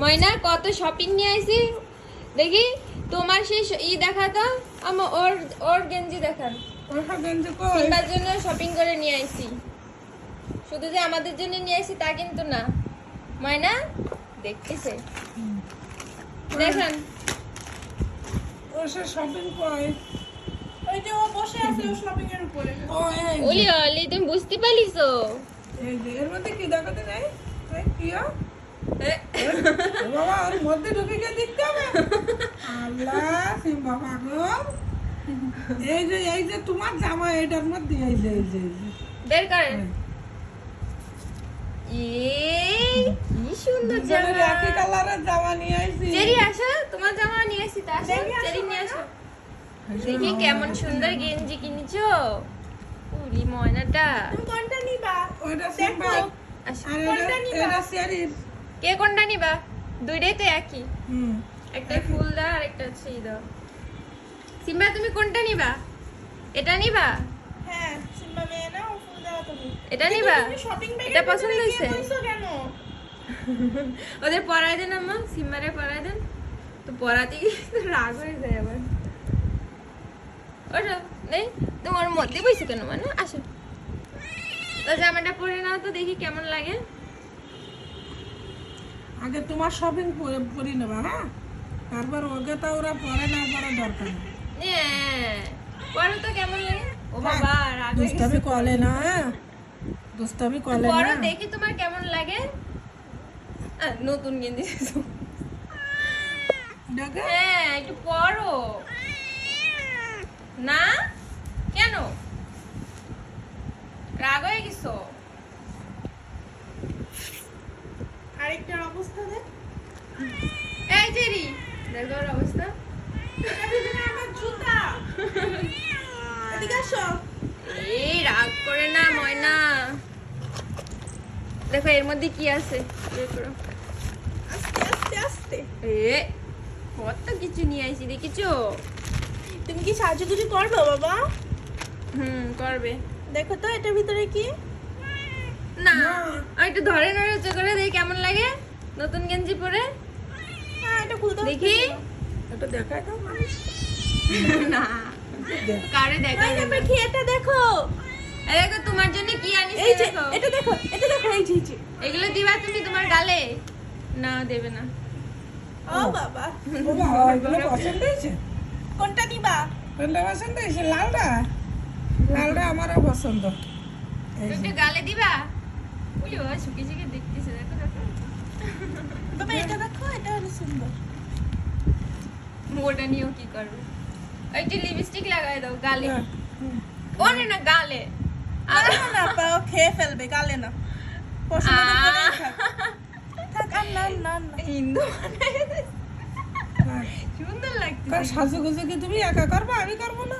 ময়না কত শপিং নিয়ে আইছি? দেখি তোমার সেই ই দেখা তো আমার ওর ওর গেঞ্জি দেখান সিম্বার জন্য শপিং করে নিয়ে আইছি। শুধু যে আমাদের জন্য নিয়ে আইছি তা কিন্তু না। ময়না দেখতেছে। দেখেন। ওসব শপিং কই? ওই যে ও বসে আছে ও শপিং এর উপরে। ও এই ওলি তুমি বুঝতে এই এর মধ্যে কি দেখাতে নাই কি ও? এ বাবা ওর মধ্যে ঢুকে গিয়ে দেখতে হবে। আল্লাহ সিম বাবা গো। এই যে এই যে তোমার জামা এটার মধ্যে এই যে এই যে বের করেন এই কি সুন্দর জামা। একই কালারের জামা নিয়ে আইছি। চেরি আসো। তোমার জামা নিয়ে আসি তা আসো। চেরি নিয়ে আসো। দেখি কেমন সুন্দর গেঞ্জি কিনেছো। উরি ময়নাটা। কোনটা নিবা? ওইটা সিম্বা আর কোনটা নিবা? এটা সিয়ারির কে কোনটা নিবা? দুইটাই তো একই। হুম। একটা ফুল দাও আর একটা হচ্ছে ই দাও সিম্বা তুমি কোনটা নিবা? এটা নিবা? হ্যাঁ সিম্বা মেয়ে না ও ফুল দেওয়া তুমি। এটা নিবা? এটা পছন্দ হয়েছে? কেন? ওদের পড়াই দেন আম্মা। সিম্বারে পড়াই দেন। তো পড়াতে গিয়ে রাগ হয়ে যায় আবার। ওটা নেই? তোমার মধ্যে বসে কেন মানে আসো। তো জামাটা পরে নাও তো দেখি কেমন লাগে। আগে তোমার শপিং করে নেবা হ্যাঁ? তারপর ওকে তো ওরা পরে না পরে দরকার হ্যাঁ পরে তো কেমন লাগে? ও বাবা রাগ হয়ে গেছে। দুষ্টামি কলে না দুষ্টামি কলে পরো না। দেখি তোমার কেমন লাগে। নতুন গেঞ্জি হ্যাঁ একটু পরো। না? কেন? রাগ হয়ে গেছো আরেকটার অবস্থা দেখ এই জেরি ওর অবস্থা। এই রাগ করে না ময়না। দেখো এর মধ্যে কি আছে? আস্তে আস্তে আস্তে। এ কত কিছু নিয়ে আইছি দেখিছো? তুমি কি সাজুগুজু করবে বাবা? হুম করবে। দেখো তো এটার ভিতরে কি? না আর একটু ধরে নড়ে করে দেখি কেমন লাগে? নতুন গেঞ্জি পরে? দেখি। এটা দেখায় মানুষ না। কারে দেখা না, পাখি, এটা দেখো। দেখো তোমার জন্য কি আনিছি এই দেখো। এটা দেখো এটা দেখো এই যে এগুলো দিবা তুমি তোমার গালে? না দেবে না। ও বাবা। এগুলো পছন্দ হয়েছে? কোনটা নিবা কোনটা পছন্দ হয়েছে? লালটা? লালটা আমারও পছন্দ। একটু গালে দিবা? ওই ও শুকিয়ে শুকিয়ে দেখতেছে দেখো দেখো। বাবা এটা দেখো এটা হলো সুন্দর। ওটা নিয়েও কি করবে একটু লিপস্টিক লাগাই দাও গালে। হ্যাঁ, ওরে না গালে। আর না পাও খেয়ে ফেলবে গালে না। হ্যাঁ। সুন্দর লাগছে সাজুগুজু কি তুমি একা করবা? আমি করব না।